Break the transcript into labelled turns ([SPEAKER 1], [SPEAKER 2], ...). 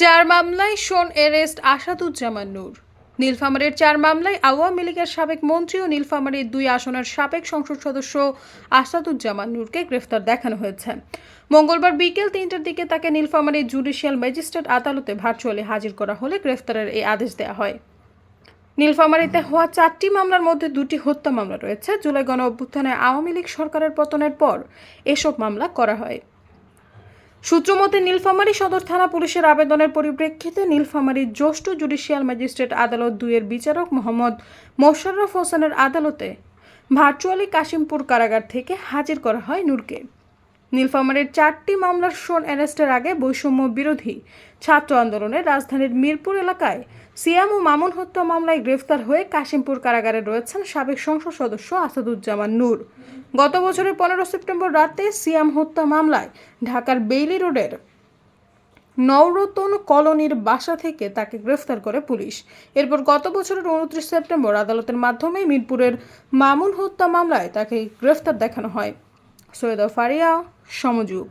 [SPEAKER 1] চার মামলায় শোন এরেস্ট আসাদুজ্জামান নূর। নীলফামারের চার মামলায় আওয়ামী লীগের সাবেক মন্ত্রী ও নীলফামারীর দুই আসনের সাবেক সংসদ সদস্য আসাদুজ্জামান নূরকে গ্রেফতার দেখানো হয়েছে। মঙ্গলবার বিকেল তিনটার দিকে তাকে নীলফামারী জুডিশিয়াল ম্যাজিস্ট্রেট আদালতে ভার্চুয়ালি হাজির করা হলে গ্রেফতারের এই আদেশ দেওয়া হয়। নীলফামারীতে হওয়া চারটি মামলার মধ্যে দুটি হত্যা মামলা রয়েছে। জুলাই গণ অভ্যুত্থানে আওয়ামী লীগ সরকারের পতনের পর এসব মামলা করা হয়। সূত্রমতে, নীলফামারী সদর থানা পুলিশের আবেদনের পরিপ্রেক্ষিতে নীলফামারীর জ্যেষ্ঠ জুডিশিয়াল ম্যাজিস্ট্রেট আদালত দুইয়ের বিচারক মোহাম্মদ মোশাররফ হোসেনের আদালতে ভার্চুয়ালি কাশিমপুর কারাগার থেকে হাজির করা হয় নূরকে। নীলফামারীর চারটি মামলার শোন অ্যারেস্টের আগে বৈষম্য বিরোধী ছাত্র আন্দোলনে রাজধানীর মিরপুর এলাকায় সিয়াম ও মামুন হত্যা মামলায় গ্রেফতার হয়ে কাশিমপুর কারাগারে রয়েছেন সাবেক সংসদ সদস্য আসাদুজ্জামান নূর। গত বছরের পনেরো সেপ্টেম্বর রাতে সিয়াম হত্যা মামলায় ঢাকার বেইলি রোডের নওরতন কলোনির বাসা থেকে তাকে গ্রেফতার করে পুলিশ। এরপর গত বছরের উনত্রিশ সেপ্টেম্বর আদালতের মাধ্যমে মিরপুরের মামুন হত্যা মামলায় তাকে গ্রেফতার দেখানো হয়। সৈয়দ ফারিয়া সমযুগ